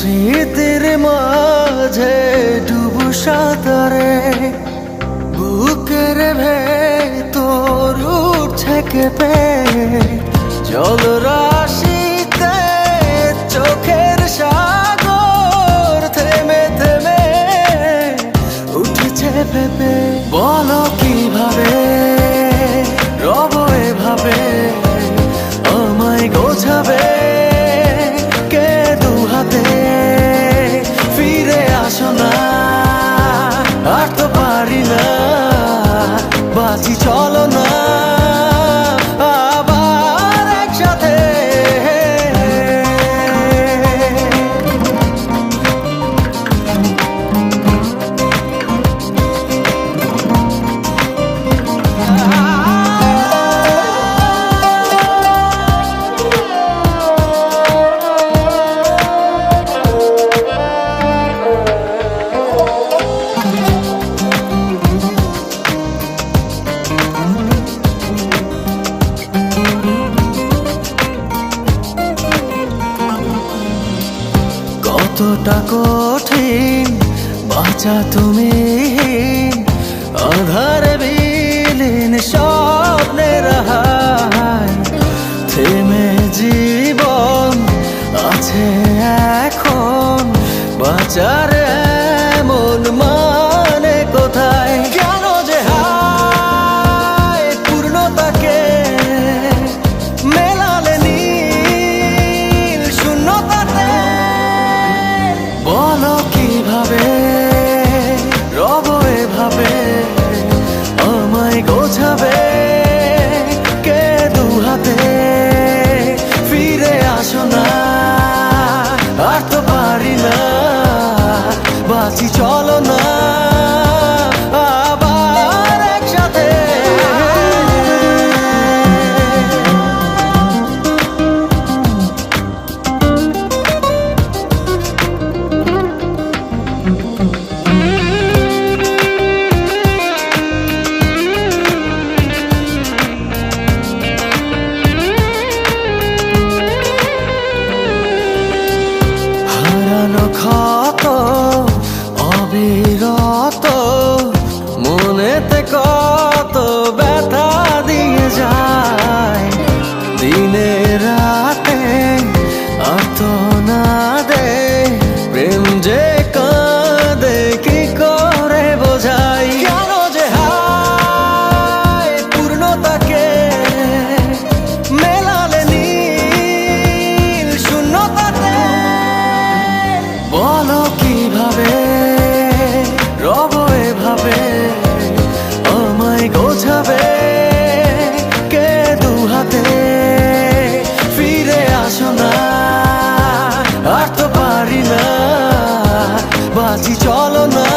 স্মৃতির মাঝে ডুবু সাঁতারে বুকের ভেতর উঠছে কেঁপে। জল রাশিতে কতটা কঠিন বাঁচা তুমি। আধার বিলীন স্বপ্নের রত মনেতে কর বাজি চলো না